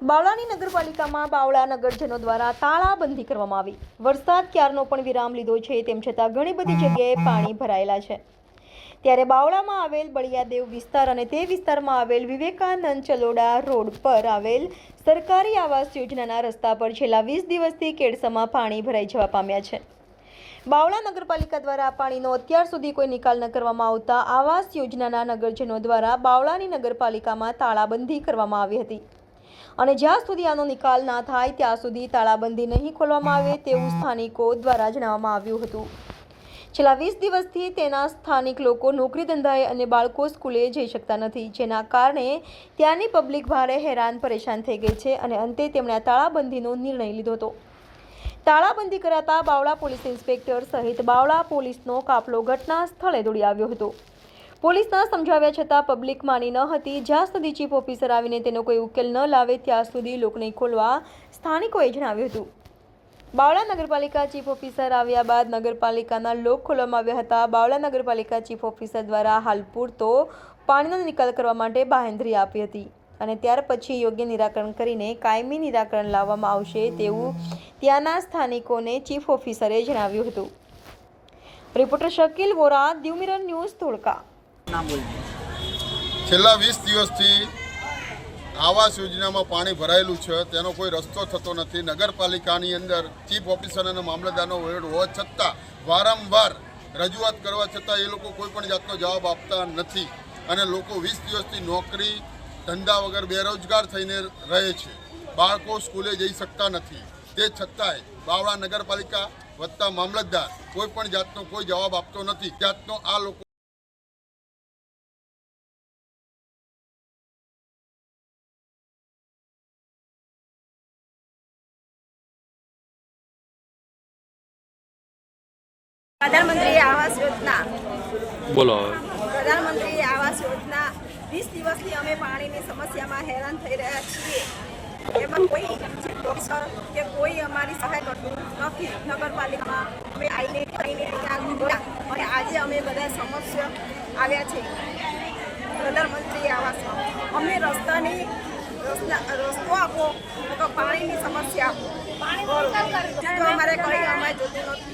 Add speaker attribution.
Speaker 1: બાવળાની નગરપાલિકામાં બાવળા નગરજનો દ્વારા તાળાબંધી કરવામાં આવી. વરસાદ ક્યારનો પણ વિરામ લીધો છે તેમ છતાં ઘણી બધી જગ્યાએ પાણી ભરાયેલા છે. ત્યારે બાવળામાં આવેલ બળિયાદેવ વિસ્તાર અને તે વિસ્તારમાં આવેલ વિવેકાનંદ ચલોડા રોડ પર આવેલ સરકારી આવાસ યોજનાના રસ્તા પર છેલ્લા વીસ દિવસથી કેડસમાં પાણી ભરાઈ જવા પામ્યા છે. બાવળા નગરપાલિકા દ્વારા પાણીનો અત્યાર સુધી કોઈ નિકાલ ન કરવામાં આવતા આવાસ યોજનાના નગરજનો દ્વારા બાવળાની નગરપાલિકામાં તાળાબંધી કરવામાં આવી હતી. અને જ્યાં સુધી આનો નિકાલ ના થાય, ત્યાં સુધી તાળાબંધી નહીં ખોલવામાં આવે તેવું સ્થાનિકો દ્વારા જણાવવામાં આવ્યું હતું. છેલ્લા વીસ દિવસથી તેના સ્થાનિક લોકો નોકરી ધંધાએ અને બાળકો સ્કૂલે જઈ શકતા નથી, જેના કારણે ત્યાંની પબ્લિક ભારે હેરાન પરેશાન થઈ ગઈ છે અને અંતે તેમણે આ તાળાબંધીનો નિર્ણય લીધો હતો. તાળાબંધી કરાતા બાવળા પોલીસ ઇન્સ્પેક્ટર સહિત બાવળા પોલીસનો કાફલો ઘટના સ્થળે દોડી આવ્યો હતો. પોલીસના સમજાવ્યા છતાં પબ્લિક માની ન હતી. જ્યાં સુધી ચીફ ઓફિસર આવીને તેનો કોઈ ઉકેલ ન લાવે, ત્યાં સુધી લોકને ખોલવા સ્થાનિકોએ જણાવ્યું હતું. બાવળા નગરપાલિકા ચીફ ઓફિસર આવ્યા બાદ નગરપાલિકાના લોક ખોલવામાં આવ્યા હતા. બાવળા નગરપાલિકા ચીફ ઓફિસર દ્વારા હાલ પૂરતો પાણીનો નિકાલ કરવા માટે બાહેંધરી આપી હતી અને ત્યાર પછી યોગ્ય નિરાકરણ કરીને કાયમી નિરાકરણ લાવવામાં આવશે તેવું ત્યાંના સ્થાનિકોને ચીફ ઓફિસરે જણાવ્યું હતું. રિપોર્ટર શકીલ વોરા, દ્યુમિરન ન્યૂઝ ધોળકા.
Speaker 2: છેલ્લા વીસ દિવસથી આવાસ યોજનામાં પાણી ભરાયેલું છે. તેનો કોઈ રસ્તો થતો નથી. નગરપાલિકાની અંદર ચીફ ઓફિસર અને મામલતદારનો વહીવટ હોવા છતાં વારંવાર રજૂઆત કરવા છતાં એ લોકો કોઈ પણ જાતનો જવાબ આપતા નથી. અને લોકો વીસ દિવસથી નોકરી, ધંધા વગર બેરોજગાર થઈને રહે છે. બાળકો સ્કૂલે જઈ શકતા નથી. તે છતાંય બાવળા નગરપાલિકા વત્તા મામલતદાર કોઈ પણ જાતનો કોઈ જવાબ આપતો નથી. જાતનો આ લોકો
Speaker 3: પ્રધાનમંત્રી આવાસ યોજના.
Speaker 4: બોલો
Speaker 3: પ્રધાનમંત્રી આવાસ યોજના વીસ દિવસથી અમે પાણીની સમસ્યામાં હેરાન થઈ રહ્યા છીએ. એમાં કોઈ ડોક્ટર કે કોઈ અમારી સહાય કરતું નથી નગરપાલિકામાં. અમે આવીને આવીને ત્યાં અને આજે અમે બધા સમસ્યા આવ્યા છે પ્રધાનમંત્રી આવાસ અમે રસ્તાની રસ્તા રસ્તો આપો તો પાણીની સમસ્યા. આપો અમારે કોઈ અમારે જોતું નથી.